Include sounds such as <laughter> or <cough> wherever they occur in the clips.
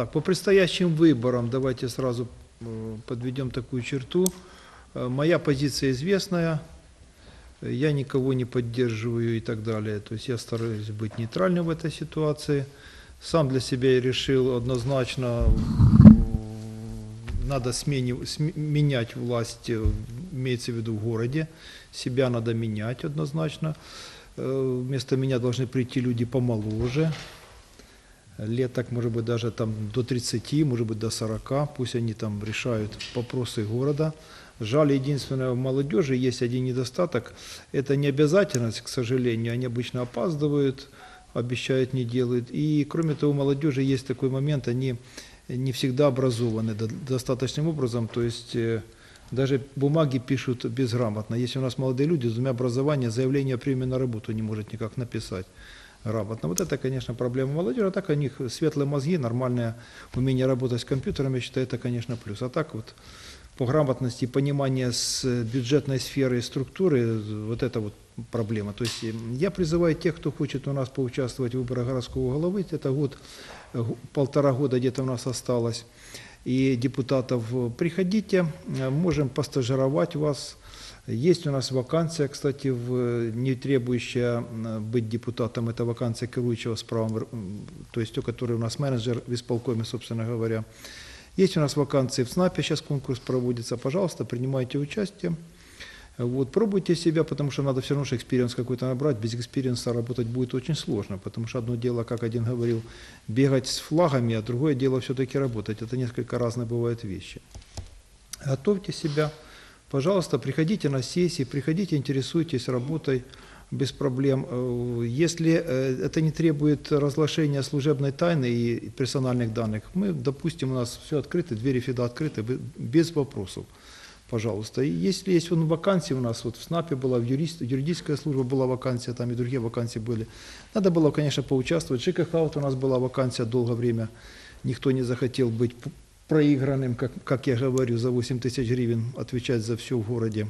Так, по предстоящим выборам давайте сразу э, подведем такую черту. Э, Моя позиция известная, я никого не поддерживаю и так далее. То есть я стараюсь быть нейтральным в этой ситуации. Сам для себя решил однозначно, э, надо смени- см- менять власть, имеется в виду в городе. Себя надо менять однозначно. Вместо меня должны прийти люди помоложе, лет так, может быть, даже там до 30, может быть, до 40, пусть они там решают вопросы города. Жаль, единственное, в молодежи есть один недостаток, это не обязательность, к сожалению, они обычно опаздывают, обещают, не делают. И, кроме того, у молодежи есть такой момент, они не всегда образованы до- достаточным образом, то есть э, даже бумаги пишут безграмотно. Если у нас молодые люди с двумя образованиями, заявление о приеме на работу не может никак написать грамотно. Вот это, конечно, проблема молодежи. А так у них светлые мозги, нормальное умение работать с компьютером, я считаю, это, конечно, плюс. А так вот по грамотности и пониманию с бюджетной сферы и структуры, вот это вот проблема. То есть я призываю тех, кто хочет у нас поучаствовать в выборах городского головы, это год, полтора года где-то у нас осталось, и депутатов, приходите, можем постажировать вас, есть у нас вакансия, кстати, в, не требующая быть депутатом, это вакансия керующего с правом, то есть то, который у нас менеджер в исполкоме, собственно говоря. Есть у нас вакансии в СНАПе, сейчас конкурс проводится, пожалуйста, принимайте участие. Вот, пробуйте себя, потому что надо все равно же экспириенс какой-то набрать. Без экспириенса работать будет очень сложно, потому что одно дело, как один говорил, бегать с флагами, а другое дело все-таки работать. Это несколько разные бывают вещи. Готовьте себя, пожалуйста, приходите на сессии, приходите, интересуйтесь работой без проблем. Э, Если э, это не требует разглашения служебной тайны и персональных данных, мы, допустим, у нас все открыто, двери всегда открыты, бе- без вопросов. Пожалуйста. Если есть вон вакансии у нас, вот в СНАПе была, в юрист, юридическая служба была вакансия, там и другие вакансии были. Надо было, конечно, поучаствовать. ЖКХ вот у нас была вакансия долгое время. Никто не захотел быть проигранным, как, как я говорю, за 8 тысяч гривен отвечать за все в городе.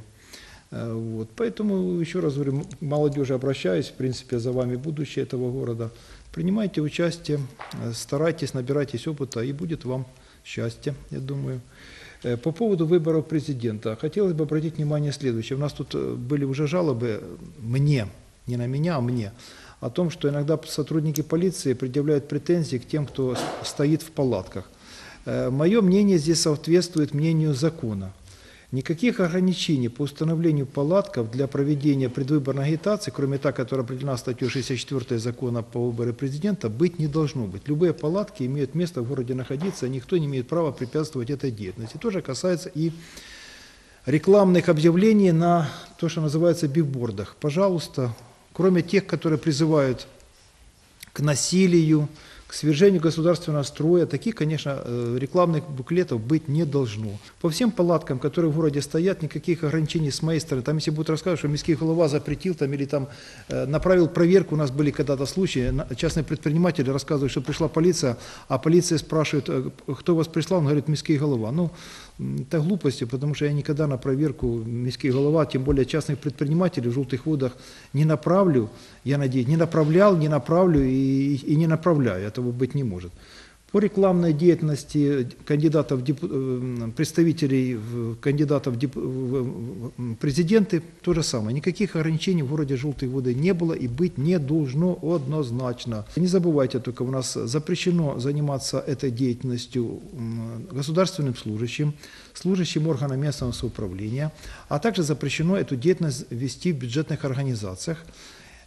Э, Вот. Поэтому, еще раз говорю, молодежи обращаюсь, в принципе, за вами будущее этого города. Принимайте участие, э, старайтесь, набирайтесь опыта, и будет вам счастье, я думаю. Э, По поводу выборов президента, хотелось бы обратить внимание следующее. У нас тут были уже жалобы мне, не на меня, а мне, о том, что иногда сотрудники полиции предъявляют претензии к тем, кто стоит в палатках. Мое мнение здесь соответствует мнению закона. Никаких ограничений по установлению палатков для проведения предвыборной агитации, кроме та, которая определена статьей 64 закона по выбору президента, быть не должно быть. Любые палатки имеют место в городе находиться, никто не имеет права препятствовать этой деятельности. То же касается и рекламных объявлений на то, что называется бигбордах. Пожалуйста, кроме тех, которые призывают к насилию, к свержению государственного строя, таких, конечно, э, рекламных буклетов быть не должно. По всем палаткам, которые в городе стоят, никаких ограничений с моей стороны. Там, если будут рассказывать, что міський голова запретил там, или там э, направил проверку, у нас были когда-то случаи, на- частные предприниматели рассказывают, что пришла полиция, а полиция спрашивает, э, кто вас прислал, он говорит, міський голова. Ну, м, это глупости, потому что я никогда на проверку міський голова, тем более частных предпринимателей в желтых водах не направлю, я надеюсь, не направлял, не направлю и, и не направляю, этого быть не может. По рекламной деятельности кандидатов, в депу- э, представителей кандидатов в президенты, то же самое. Никаких ограничений в городе Желтые воды не было и быть не должно однозначно. Не забывайте только, у нас запрещено заниматься этой деятельностью государственным служащим, служащим органа местного самоуправления, а также запрещено эту деятельность вести в бюджетных организациях.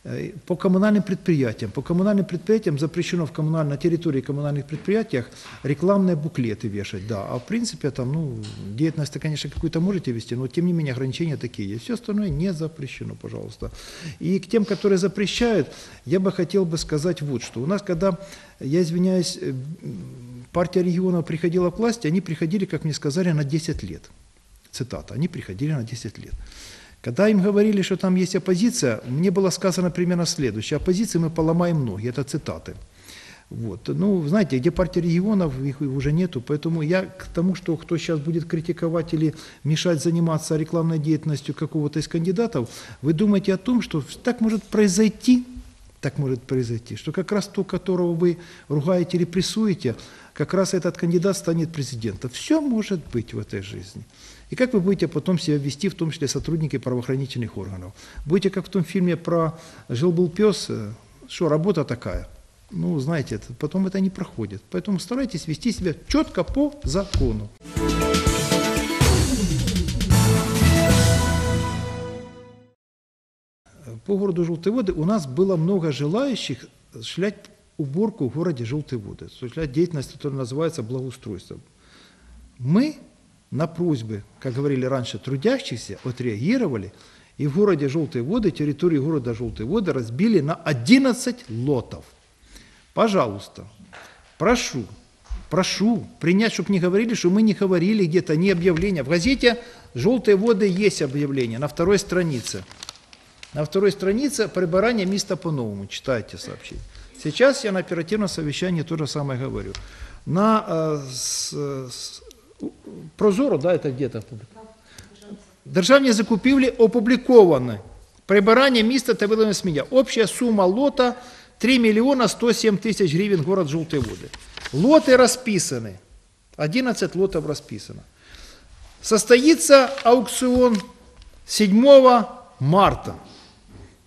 Э, По коммунальным предприятиям. По коммунальным предприятиям запрещено в коммунальной на территории коммунальных предприятиях рекламные буклеты вешать, да. А в принципе там, ну, деятельность, конечно, какую-то можете вести, но тем не менее ограничения такие есть. Все остальное не запрещено, пожалуйста. И к тем, которые запрещают, я бы хотел бы сказать вот что. У нас, когда, я извиняюсь, э, партия регионов приходила к власти, они приходили, как мне сказали, на 10 лет. Цитата. Они приходили на 10 лет. Когда им говорили, что там есть оппозиция, мне было сказано примерно следующее. Оппозиции мы поломаем ноги. Это цитаты. Вот. Ну, знаете, где партия регионов, их уже нету. Поэтому я к тому, что кто сейчас будет критиковать или мешать заниматься рекламной деятельностью какого-то из кандидатов, вы думаете о том, что так может произойти, так может произойти, что как раз то, которого вы ругаете, репрессуете, как раз этот кандидат станет президентом. Все может быть в этой жизни. И как вы будете потом себя вести, в том числе сотрудники правоохранительных органов? Будете как в том фильме про «Жил-был пес», э, что работа такая. Ну, знаете, потом это не проходит. Поэтому старайтесь вести себя четко по закону. По городу Желтые воды у нас было много желающих осуществлять уборку в городе Желтые воды, осуществлять деятельность, которая называется благоустройством. Мы на просьбы, как говорили раньше, трудящихся отреагировали, и в городе Желтые воды, территории города Желтые воды разбили на 11 лотов. Пожалуйста, прошу, прошу принять, чтобы не говорили, что мы не говорили где-то, не объявление. В газете «Желтые воды» есть объявление на второй странице. На второй странице прибирание места по-новому. Читайте сообщение. Сейчас я на оперативном совещании то же самое говорю. На э, с, с, Прозоро, да, это где-то Державні закупівлі опубліковані. Прибирання міста та виливне сміття. Общая сума лота 3 миллиона 107 тысяч гривен город Желтые воды. Лоты расписаны. 11 лотов расписано. Состоится аукцион 7 марта.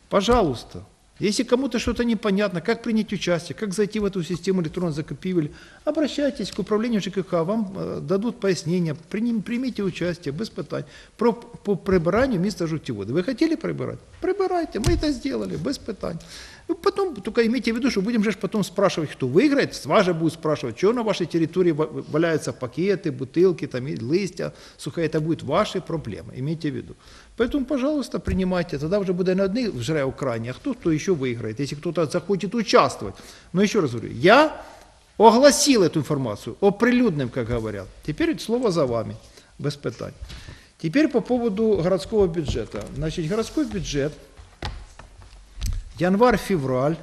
Пожалуйста, если кому-то что-то непонятно, как принять участие, как зайти в эту систему электронной закупивель, обращайтесь к управлению ЖКХ, вам э, дадут пояснения, приним, примите участие, без питань, про, по прибиранию места жутеводы. Вы хотели прибирать? Прибирайте, мы это сделали, без питань. Ну, потом, только имейте в виду, что будем же потом спрашивать, кто выиграет, с вас же будут спрашивать, что на вашей территории валяются пакеты, бутылки, там, листья, сухая, это будут ваши проблемы, имейте в виду. Поэтому, пожалуйста, принимайте, тогда уже будет не одни жре Украине, а кто, кто еще выиграет, если кто-то захочет участвовать. Но еще раз говорю, я огласил эту информацию, оприлюдным, как говорят. Теперь слово за вами, без питань. Теперь по поводу городского бюджета. Значит, городской бюджет – Январь-февраль.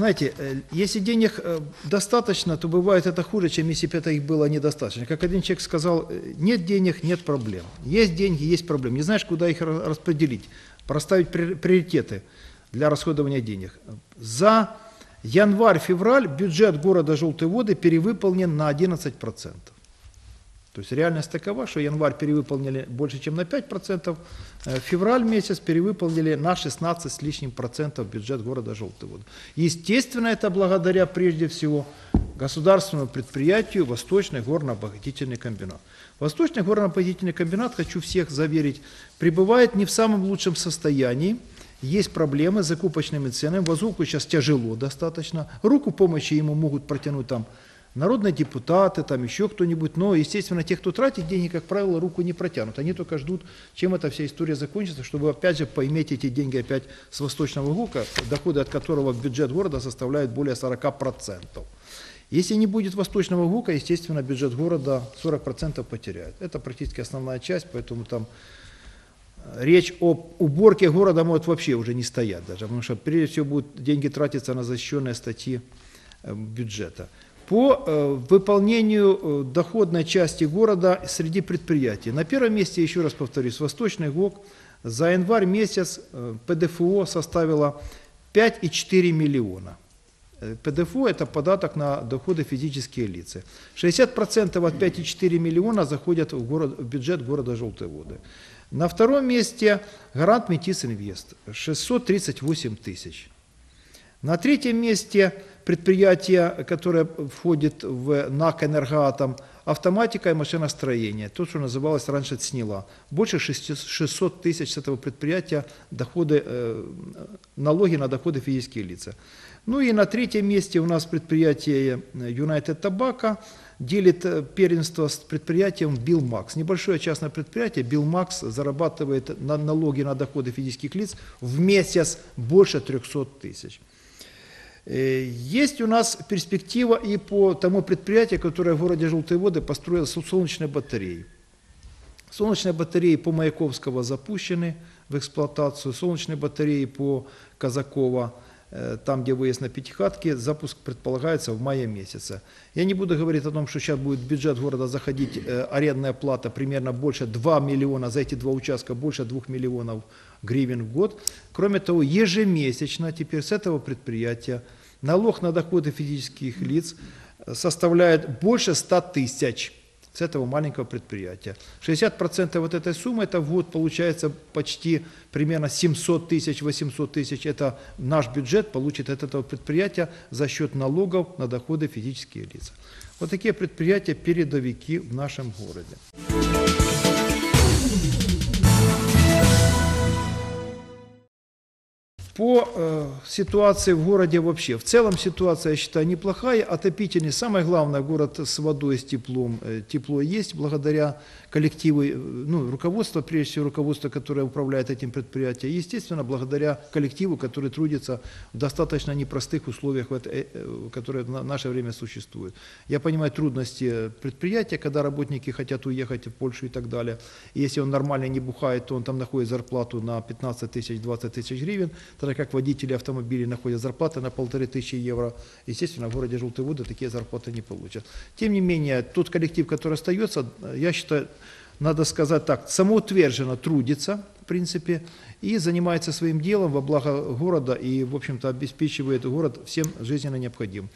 Знаете, э, если денег э, достаточно, то бывает это хуже, чем если бы это их было недостаточно. Как один человек сказал, э, нет денег, нет проблем. Есть деньги, есть проблемы. Не знаешь, куда их распределить, проставить приоритеты для расходования денег. За январь-февраль бюджет города Желтые воды перевыполнен на 11%. То есть реальность такова, что январь перевыполнили больше, чем на 5%, э, февраль месяц перевыполнили на 16 с лишним процентов бюджет города Желтый Воды. Естественно, это благодаря прежде всего государственному предприятию Восточный горно-обогатительный комбинат. Восточный горно-обогатительный комбинат, хочу всех заверить, пребывает не в самом лучшем состоянии. Есть проблемы с закупочными ценами. Вазуку сейчас тяжело достаточно. Руку помощи ему могут протянуть там народные депутаты, там еще кто-нибудь, но, естественно, те, кто тратит деньги, как правило, руку не протянут. Они только ждут, чем эта вся история закончится, чтобы, опять же, поиметь эти деньги опять с Восточного ГУКа, доходы от которого в бюджет города составляют более 40%. Если не будет Восточного ГУКа, естественно, бюджет города 40% потеряет. Это практически основная часть, поэтому там э, речь об уборке города может вообще уже не стоять даже, потому что прежде всего будут деньги тратиться на защищенные статьи э, бюджета по э, выполнению э, доходной части города среди предприятий. На первом месте, еще раз повторюсь, Восточный ГОК за январь месяц э, ПДФО составила 5,4 миллиона. ПДФО – это податок на доходы физические лица. 60% от 5,4 миллиона заходят в, город, в бюджет города Желтые воды. На втором месте гарант Метис Инвест – 638 тысяч. На третьем месте предприятие, которое входит в НАК «Энергоатом», автоматика и машиностроение, то, что называлось раньше ЦНИЛА. Больше 600 тысяч с этого предприятия доходы, э, налоги на доходы физических лиц. Ну и на третьем месте у нас предприятие United Tobacco делит э, первенство с предприятием Billmax. Небольшое частное предприятие Billmax зарабатывает на налоги на доходы физических лиц в месяц больше 300 тысяч. Э, есть у нас перспектива и по тому предприятию, которое в городе Желтые воды построило солнечные батареи. Солнечные батареи по Маяковского запущены в эксплуатацию, солнечные батареи по Казакова там, где выезд на Пятихатке, запуск предполагается в мае месяце. Я не буду говорить о том, что сейчас будет в бюджет города заходить э, арендная плата примерно больше 2 миллиона, за эти два участка больше 2 миллионов гривен в год. Кроме того, ежемесячно теперь с этого предприятия налог на доходы физических лиц э, составляет больше 100 тысяч с этого маленького предприятия. 60% вот этой суммы, это в год получается почти примерно 700 тысяч, 800 тысяч. Это наш бюджет получит от этого предприятия за счет налогов на доходы физических лиц. Вот такие предприятия передовики в нашем городе. По э, ситуации в городе вообще. В целом ситуация, я считаю, неплохая. Отопительный, самое главное, город с водой, с теплом. Э, тепло есть благодаря коллективу, э, ну, руководство, прежде всего руководство, которое управляет этим предприятием. Естественно, благодаря коллективу, который трудится в достаточно непростых условиях, э, которые в наше время существуют. Я понимаю трудности предприятия, когда работники хотят уехать в Польшу и так далее. И если он нормально не бухает, то он там находит зарплату на 15 тысяч, 20 тысяч гривен тогда как водители автомобилей находят зарплаты на полторы тысячи евро. Естественно, в городе Желтые воды такие зарплаты не получат. Тем не менее, тот коллектив, который остается, я считаю, надо сказать так, самоутверженно трудится, в принципе, и занимается своим делом во благо города и, в общем-то, обеспечивает город всем жизненно необходимым.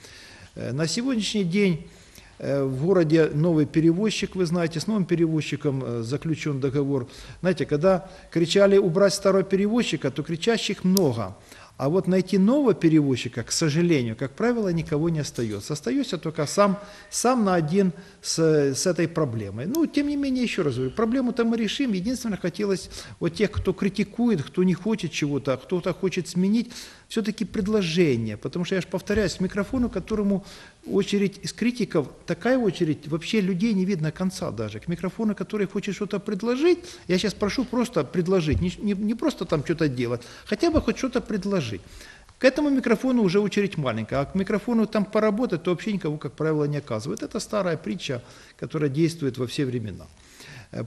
Э, на сегодняшний день Э, в городе новый перевозчик, вы знаете, с новым перевозчиком э, заключен договор. Знаете, когда кричали убрать старого перевозчика, то кричащих много. А вот найти нового перевозчика, к сожалению, как правило, никого не остается. Остается только сам, сам на один с, с этой проблемой. Ну, тем не менее, еще раз говорю, проблему-то мы решим. Единственное, хотелось вот тех, кто критикует, кто не хочет чего-то, а кто-то хочет сменить, все-таки предложение. Потому что, я же повторяюсь, микрофону, которому очередь из критиков, такая очередь, вообще людей не видно конца даже. К микрофону, который хочет что-то предложить, я сейчас прошу просто предложить, не, не, не просто там что-то делать, хотя бы хоть что-то предложить. К этому микрофону уже очередь маленькая, а к микрофону там поработать, то вообще никого, как правило, не оказывает. Это старая притча, которая действует во все времена.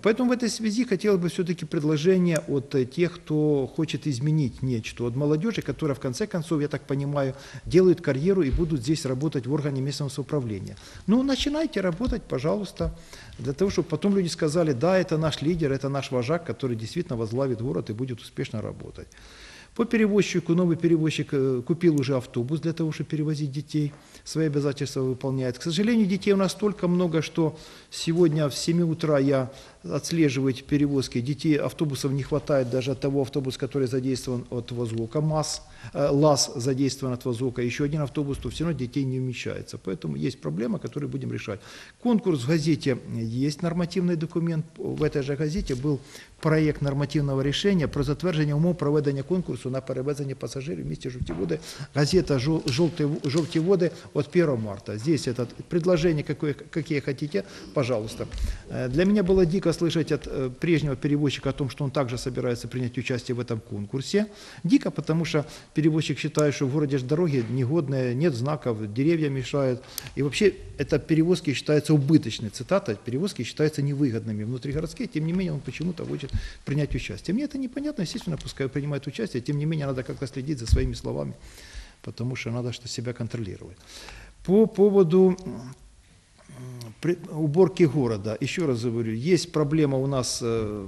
Поэтому в этой связи хотелось бы все-таки предложение от э, тех, кто хочет изменить нечто, от молодежи, которая в конце концов, я так понимаю, делают карьеру и будут здесь работать в органе местного самоуправления. Ну, начинайте работать, пожалуйста, для того, чтобы потом люди сказали, да, это наш лидер, это наш вожак, который действительно возглавит город и будет успешно работать. По перевозчику, новый перевозчик э, купил уже автобус для того, чтобы перевозить детей, свои обязательства выполняет. К сожалению, детей у нас столько много, что сегодня в 7 утра я отслеживаю эти перевозки. Детей, автобусов не хватает даже от того автобуса, который задействован от Возвока, МАЗ, э, ЛАЗ задействован от Возвока, еще один автобус, то все равно детей не вмещается. Поэтому есть проблема, которую будем решать. Конкурс в газете есть нормативный документ. В этой же газете был проект нормативного решения про затвердження умов проведення конкурсу на перевезення пассажиров в місті Жовтіводи. Газета «Желтые воды» от 1 марта. Здесь это предложение, какое, какие хотите, пожалуйста. Э, для меня было дико слышать от э, прежнего перевозчика о том, что он также собирается принять участие в этом конкурсе. Дико, потому что перевозчик считает, что в городе дороги негодные, нет знаков, деревья мешают. И вообще это перевозки считаются убыточной. Цитата, перевозки считаются невыгодными внутригородские, тем не менее он почему-то хочет принять участие. Мне это непонятно, естественно, пускай принимает участие, тем не менее надо как-то следить за своими словами, потому что надо что себя контролировать. По поводу уборки города, еще раз говорю, есть проблема у нас э,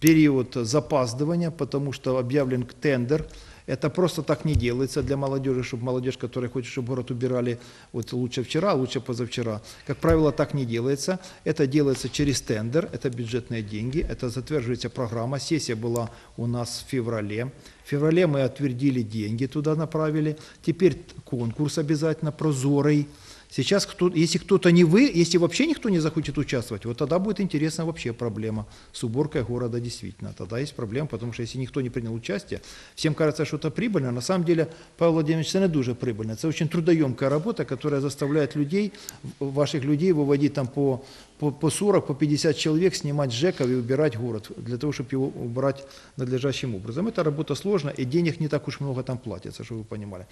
период запаздывания, потому что объявлен тендер – это просто так не делается для молодежи, чтобы молодежь, которая хочет, чтобы город убирали вот лучше вчера, лучше позавчера. Как правило, так не делается. Это делается через тендер, это бюджетные деньги, это затверживается программа. Сессия была у нас в феврале. В феврале мы отвердили деньги, туда направили. Теперь конкурс обязательно прозорый. Сейчас, кто, если кто-то не вы, если вообще никто не захочет участвовать, вот тогда будет интересна вообще проблема с уборкой города действительно. Тогда есть проблема, потому что если никто не принял участие, всем кажется, что это прибыльно. На самом деле, Павел Владимирович, это не дуже прибыльно. Это очень трудоемкая работа, которая заставляет людей, ваших людей выводить там по, по, по 40, по 50 человек, снимать ЖЭКов и убирать город, для того, чтобы его убрать надлежащим образом. Это работа сложная, и денег не так уж много там платится, чтобы вы понимали.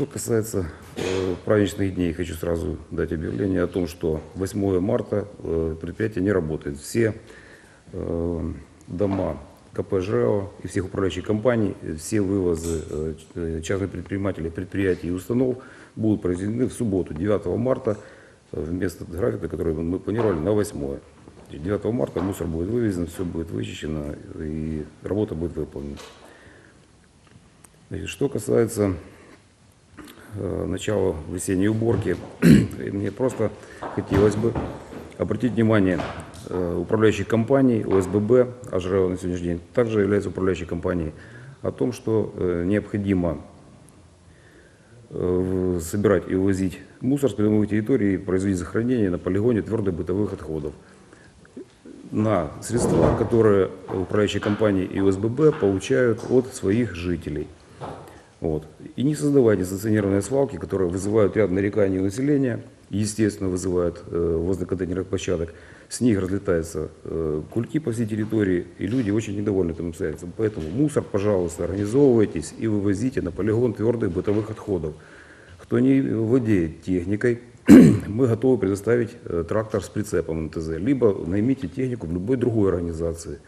Что касается э, праздничных дней, хочу сразу дать объявление о том, что 8 марта э, предприятие не работает. Все э, дома КП ЖРЭО и всех управляющих компаний, все вывозы э, э, частных предпринимателей, предприятий и установ будут произведены в субботу, 9 марта, э, вместо графика, который мы планировали, на 8. То есть 9 марта мусор будет вывезен, все будет вычищено и работа будет выполнена. Значит, Что касается начала весенней уборки, <clears throat> мне просто хотелось бы обратить внимание э, управляющих компаний, ОСББ, АЖРЭО на сегодняшний день, также является управляющей компанией, о том, что э, необходимо э, собирать и увозить мусор с придомовых территорий и производить захоронение на полигоне твердых бытовых отходов на средства, которые управляющие компании и ОСББ получают от своих жителей. Вот. И не создавать несанкционированные свалки, которые вызывают ряд нареканий у населения, естественно, вызывают э, возле контейнерных площадок. С них разлетаются э, кульки по всей территории, и люди очень недовольны этим обстоятельством. Поэтому мусор, пожалуйста, организовывайтесь и вывозите на полигон твердых бытовых отходов. Кто не владеет техникой, <clears throat> мы готовы предоставить э, трактор с прицепом МТЗ, либо наймите технику в любой другой организации.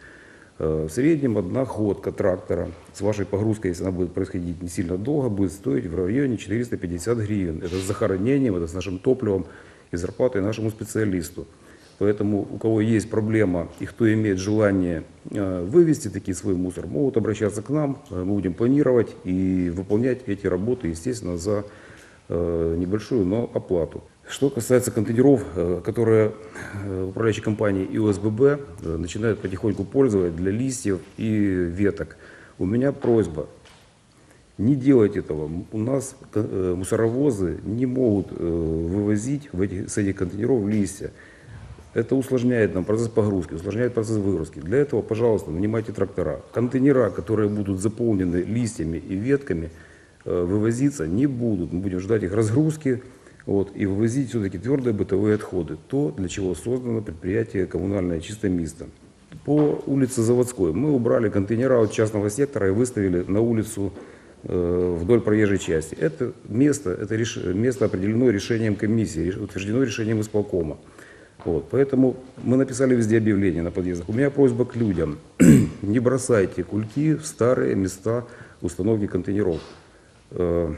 В среднем одна ходка трактора с вашей погрузкой, если она будет происходить не сильно долго, будет стоить в районе 450 гривен. Это с захоронением, это с нашим топливом и зарплатой нашему специалисту. Поэтому у кого есть проблема и кто имеет желание вывести такие свой мусор, могут обращаться к нам, мы будем планировать и выполнять эти работы, естественно, за небольшую, но оплату. Что касается контейнеров, э, которые э, управляющие компании и ОСББ э, начинают потихоньку пользовать для листьев и веток, у меня просьба, не делать этого. У нас мусоровозы не могут вывозить в эти, с этих контейнеров листья. Это усложняет нам процесс погрузки, усложняет процесс выгрузки. Для этого, пожалуйста, нанимайте трактора. Контейнера, которые будут заполнены листьями и ветками, вывозиться не будут. Мы будем ждать их разгрузки вот, и вывозить все-таки твердые бытовые отходы. То, для чего создано предприятие коммунальное «Чистое место». По улице Заводской мы убрали контейнера от частного сектора и выставили на улицу э, вдоль проезжей части. Это место, это реш- место определено решением комиссии, утверждено решением исполкома. Вот, поэтому мы написали везде объявления на подъездах. У меня просьба к людям. <clears throat> Не бросайте кульки в старые места установки контейнеров. Э,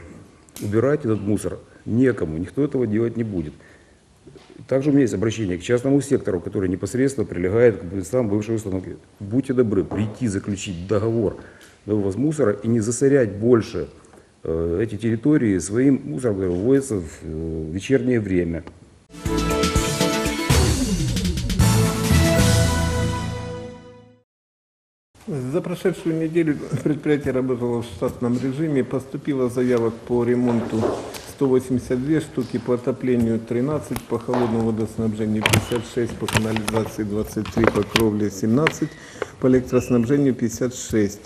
убирайте этот мусор. Некому, никто этого делать не будет. Также у меня есть обращение к частному сектору, который непосредственно прилегает к местам бывшей установки. Будьте добры, прийти заключить договор на вывоз мусора и не засорять больше э, эти территории своим мусором, который выводится в э, вечернее время. За прошедшую неделю предприятие работало в штатном режиме. Поступило заявок по ремонту 182 штуки, по отоплению 13, по холодному водоснабжению 56, по канализации 23, по кровле 17, по электроснабжению 56.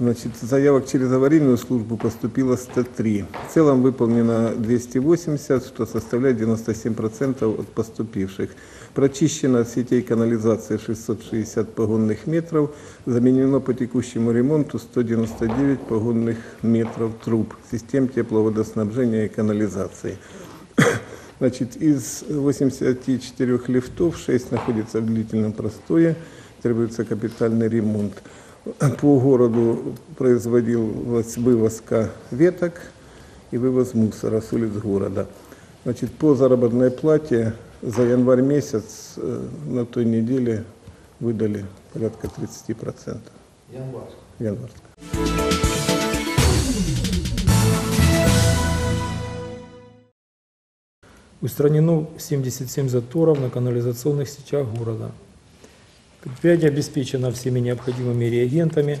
Значит, заявок через аварийную службу поступило 103. В целом выполнено 280, что составляет 97% от поступивших. Прочищено сетей канализации 660 погонных метров, заменено по текущему ремонту 199 погонных метров труб систем тепловодоснабжения и канализации. <coughs> Значит, из 84 лифтов 6 находится в длительном простое, требуется капитальный ремонт. По городу производилась вывозка веток и вывоз мусора с улиц города. Значит, по заработной плате за январь месяц э, на той неделе выдали порядка 30%. Январская. Январская. Устранено 77 заторов на канализационных сетях города. Предприятие обеспечено всеми необходимыми реагентами.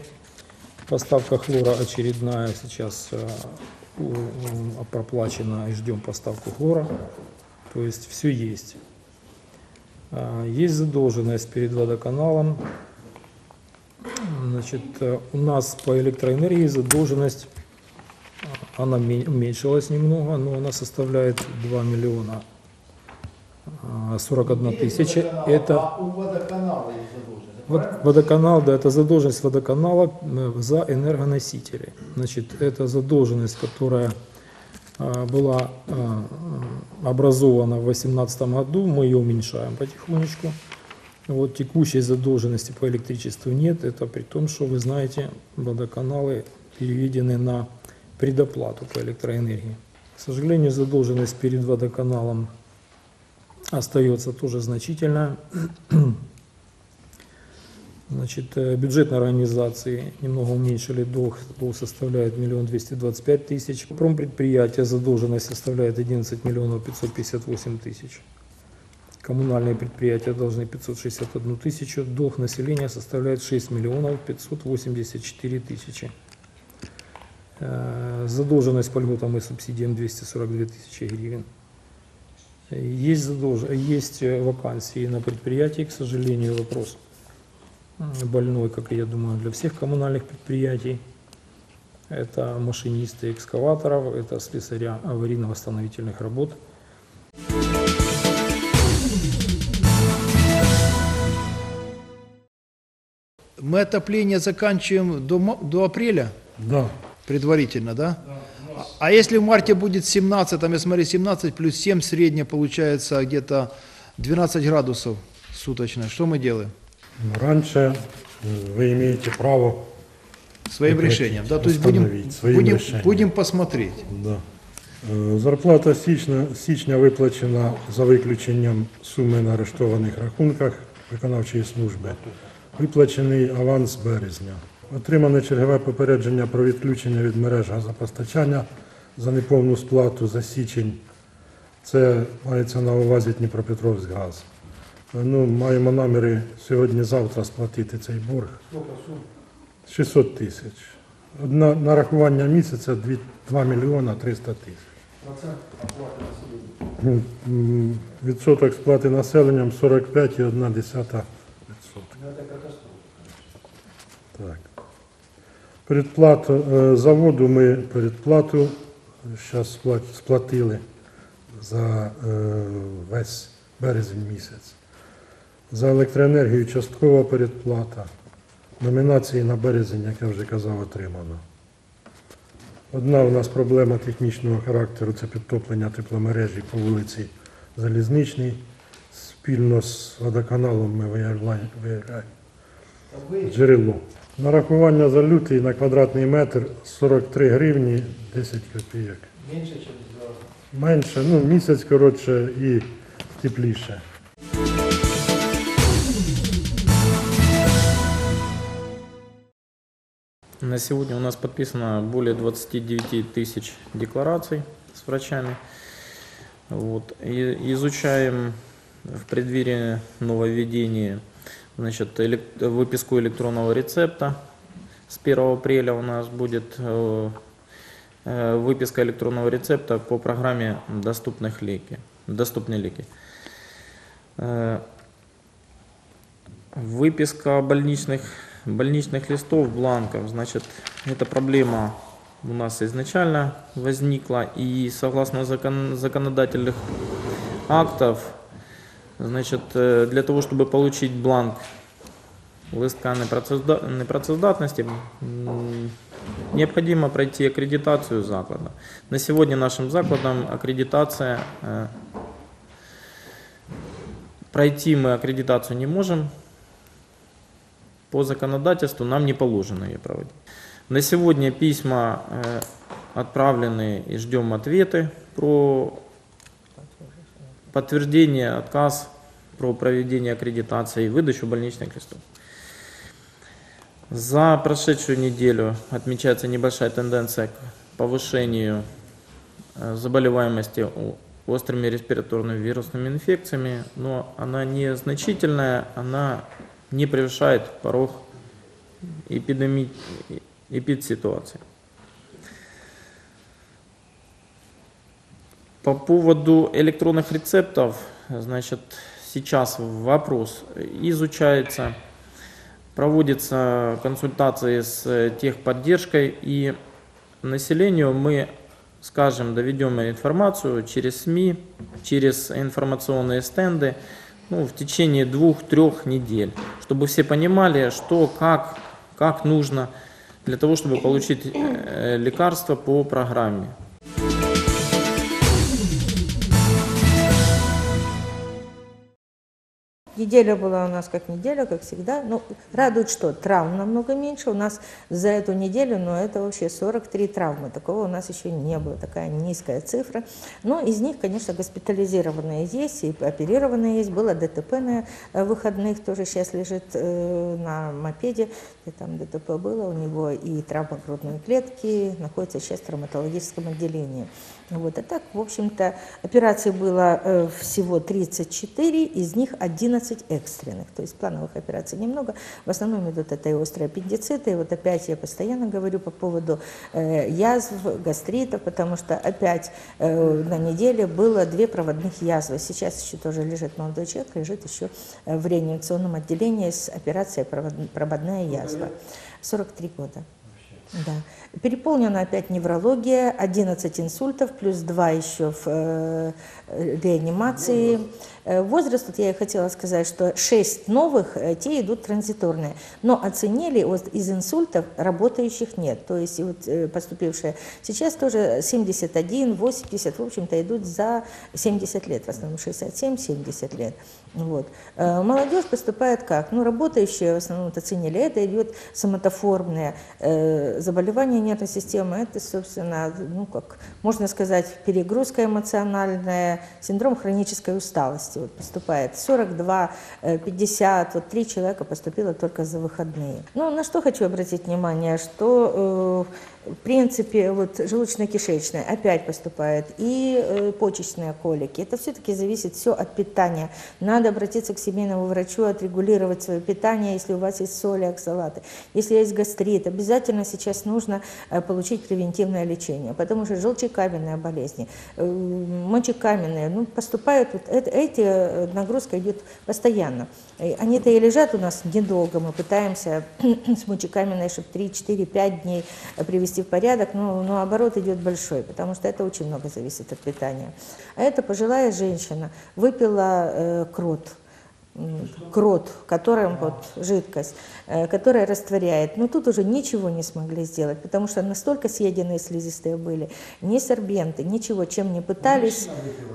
Поставка хлора очередная сейчас э, проплачена и ждем поставку хлора. То есть все есть. А, Есть задолженность перед водоканалом. Значит, э, у нас по электроэнергии задолженность она ме- уменьшилась немного, но она составляет 2 миллиона а, 41 тысяча. Это А у водоканала есть задолженность. вод- водоканал, да, это задолженность водоканала э, за энергоносители. Значит, это задолженность, которая а, была а, образована в 2018 году, мы ее уменьшаем потихонечку. Вот текущей задолженности по электричеству нет. Это при том, что вы знаете, водоканалы переведены на предоплату по электроэнергии. К сожалению, задолженность перед водоканалом остается тоже значительная. Значит, э, бюджетные организации немного уменьшили долг, долг составляет миллион двести двадцать пять тысяч. Промпредприятие задолженность составляет 11 миллионов 558 тысяч. Коммунальные предприятия должны 561 тысячу, долг населения составляет 6 миллионов 584 тысячи. Э, Задолженность по льготам и субсидиям 242 тысячи гривен. Есть, задолж... есть э, вакансии на предприятии, к сожалению, вопрос больной, как я думаю, для всех коммунальных предприятий. Это машинисты экскаваторов, это слесаря аварийно-восстановительных работ. Мы отопление заканчиваем до, до апреля Да. предварительно, да? А если в марте будет 17, там я смотрю 17 плюс 7 среднее получается где-то 12 градусов суточно, что мы делаем? Раньше э, вы имеете право, Своим решением, да? То есть будем, своим будем, решением. будем посмотреть. да. Е, Зарплата січня, січня виплачена за виключенням суми на арештованих рахунках виконавчої служби. Виплачений аванс березня. Отримане чергове попередження про відключення від мереж газопостачання за неповну сплату за січень. Це мається на увазі Дніпропетровськгаз. Е, Ну, маємо наміри сьогодні-завтра сплатити цей борг. 600 тисяч. Одна нарахування місяця 2, 2 мільйона 300 тисяч. М, Відсоток сплати населенням 45,1%. Так. Передплату е, заводу ми передплату зараз сплатили за е, весь березень місяць. За електроенергію часткова передплата. Номінації на березень, як я вже казав, отримано. Одна у нас проблема технічного характеру це підтоплення тепломережі по вулиці Залізничній. Спільно з водоканалом ми виявляємо джерело. Нарахування за лютий на квадратний метр 43 гривні 10 копійок. Меньше, чем за... Менше, ну місяць коротше і тепліше. На сегодня у нас подписано более 29 тысяч деклараций с врачами. Вот. И изучаем в преддверии нововведения значит, элек- выписку электронного рецепта. С 1 апреля у нас будет э, э, выписка электронного рецепта по программе «Доступных леки». «Доступные леки». Э, Выписка больничных, больничных листов, бланков, значит, эта проблема у нас изначально возникла, и согласно закон, законодательных актов, значит, э, для того, чтобы получить бланк листка непрацездатности, необходимо пройти аккредитацию заклада. На сегодня нашим закладом аккредитация, э, пройти мы аккредитацию не можем, по законодательству нам не положено ее проводить. На сегодня письма э, отправлены и ждем ответы про подтверждение, отказ, про проведение аккредитации и выдачу больничных листов. За прошедшую неделю отмечается небольшая тенденция к повышению э, заболеваемости острыми респираторными вирусными инфекциями, но она не значительная, она не превышает порог эпидемии, эпидситуации. По поводу электронных рецептов, значит, сейчас вопрос изучается, проводятся консультации с техподдержкой и населению мы скажем, доведем информацию через СМИ, через информационные стенды ну, в течение двух-трех недель, чтобы все понимали, что, как, как нужно для того, чтобы получить э, лекарство по программе. Неделя была у нас как неделя, как всегда. Ну, радует что? Травм намного меньше. У нас за эту неделю, ну, это вообще 43 травмы. Такого у нас еще не было, такая низкая цифра. Но из них, конечно, госпитализированные есть и оперированные есть. Было ДТП на э, выходных, тоже сейчас лежит э, на мопеде. И там ДТП было, у него и травма грудной клетки, находится сейчас в травматологическом отделении. Вот. А так, в общем-то, операций было э, всего 34, из них 11 экстренных. То есть плановых операций немного. В основном идут это и острые аппендициты. И вот опять я постоянно говорю по поводу э, язв, гастритов, потому что опять э, на неделе было две проводных язвы. Сейчас еще тоже лежит молодой человек, лежит еще в реанимационном отделении с операцией провод- проводная язва. 43 года. Да. Переполнена опять неврология, 11 инсультов, плюс 2 еще в э, реанимации. Э, Возраст, вот я и хотела сказать, что 6 новых, э, те идут транзиторные. Но оценили, вот из инсультов работающих нет. То есть вот э, поступившие сейчас тоже 71, 80, в общем-то, идут за 70 лет, в основном 67-70 лет. Вот. Молодежь поступает как? Ну, работающие в основном оценили. Это идет соматоформные э, заболевания нервной системы. Это, собственно, ну, как можно сказать, перегрузка эмоциональная, синдром хронической усталости. Вот поступает 42, э, 50, вот три человека поступило только за выходные. Ну, на что хочу обратить внимание, что э, в принципе, вот желудочно-кишечная опять поступает, и э, почечные колики. Это все-таки зависит все от питания. Надо обратиться к семейному врачу, отрегулировать свое питание, если у вас есть соли, оксалаты. Если есть гастрит, обязательно сейчас нужно э, получить превентивное лечение, потому что желчекаменные болезни, э, мочекаменные, ну, поступают, вот это- эти э, нагрузка идет постоянно. Они-то и лежат у нас недолго, мы пытаемся <clears throat> с мочекаменной, чтобы 3, 4, 5 дней э, привести в порядок, но, но оборот идет большой, потому что это очень много зависит от питания. А это пожилая женщина выпила э, крот, крот, которым вот жидкость, э, которая растворяет. Но тут уже ничего не смогли сделать, потому что настолько съеденные слизистые были, ни сорбенты, ничего, чем не пытались.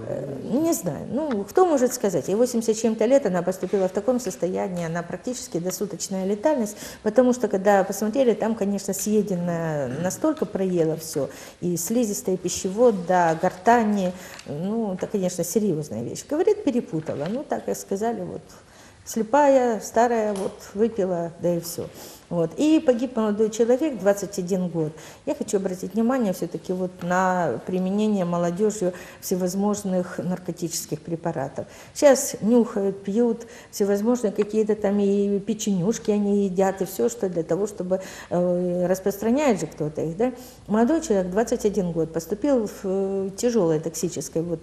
Э, Не знаю, ну, кто может сказать? Ей 80 с чем-то лет, она поступила в таком состоянии, она практически досуточная летальность, потому что, когда посмотрели, там, конечно, съедено настолько проело все, и слизистый пищевод, да, гортани, ну, это, конечно, серьезная вещь. Говорит, перепутала, ну, так и сказали, вот, слепая, старая, вот, выпила, да и все. Вот. И погиб молодой человек, 21 год. Я хочу обратить внимание все-таки вот на применение молодежью всевозможных наркотических препаратов. Сейчас нюхают, пьют, всевозможные какие-то там и печенюшки они едят, и все, что для того, чтобы э, распространяет же кто-то их. Да? Молодой человек, 21 год, поступил в э, тяжелое токсическое вот,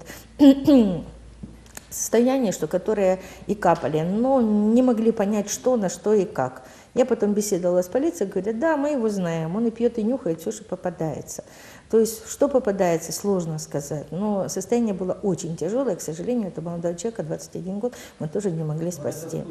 состояние, что которые и капали, но не могли понять, что, на что и как. Я потом беседовала с полицией, говорят, да, мы его знаем, он и пьет, и нюхает все, что попадается. То есть, что попадается, сложно сказать, но состояние было очень тяжелое, к сожалению, это молодого человека, 21 год, мы тоже не могли спасти.